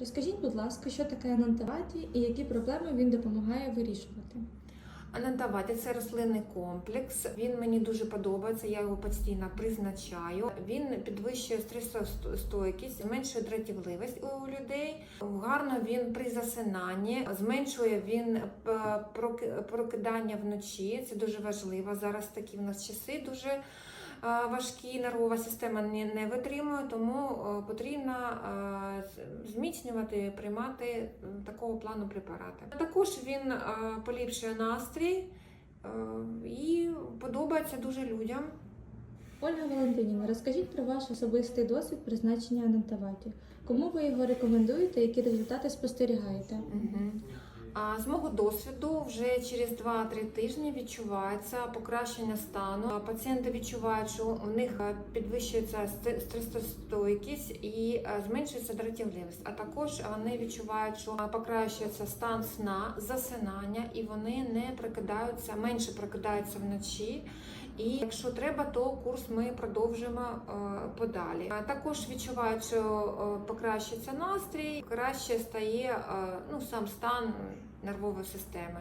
Розкажіть, будь ласка, що таке анантаваті і які проблеми він допомагає вирішувати? Анантаваті це рослинний комплекс. Він мені дуже подобається. Я його постійно призначаю. Він підвищує стресостойкість, зменшує дратівливість у людей. Гарно він при засинанні, зменшує він е, прокидання вночі. Це дуже важливо. Зараз такі в нас часи дуже. Е, Важкі нервова система не, витримує, тому е, потрібно е, зміцнювати, приймати такого плану препарати. Також він поліпшує настрій і подобається дуже людям. Ольга Валентинівна, розкажіть про ваш особистий досвід призначення анантаваті. Кому ви його рекомендуєте, які результати спостерігаєте? Мгм. З мого досвіду вже через 2-3 тижні відчувається покращення стану. Пацієнти відчувають, що у них е, підвищується стресостойкість і е, зменшується дратівливість. А також вони відчувають, що е, покращується стан сна, засинання, і вони не прокидаються, менше прокидаються вночі. І якщо треба, то курс ми продовжимо подалі. Також відчувають, що покращиться настрій, краще стає ну, сам стан нервової системи,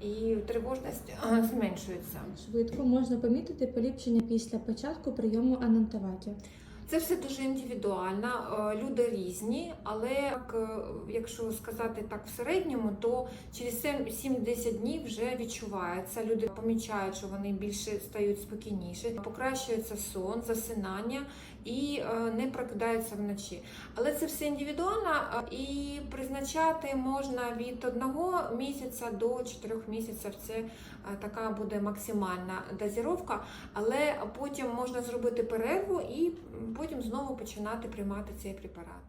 і тривожність зменшується. Швидко можна помітити поліпшення після початку прийому анантаваті. Це все дуже індивідуально. е, Люди різні, але е, якщо сказати так в середньому, то через 7-10 днів вже відчувається. Люди помічають, що вони більше стають спокійніші, покращується сон, засинання і е, не прокидаються вночі. Але це все індивідуально і призначати можна від одного місяця до 4 місяців. Це така буде максимальна дозіровка, але потім можна зробити перерву і потім знову починати приймати цей препарат.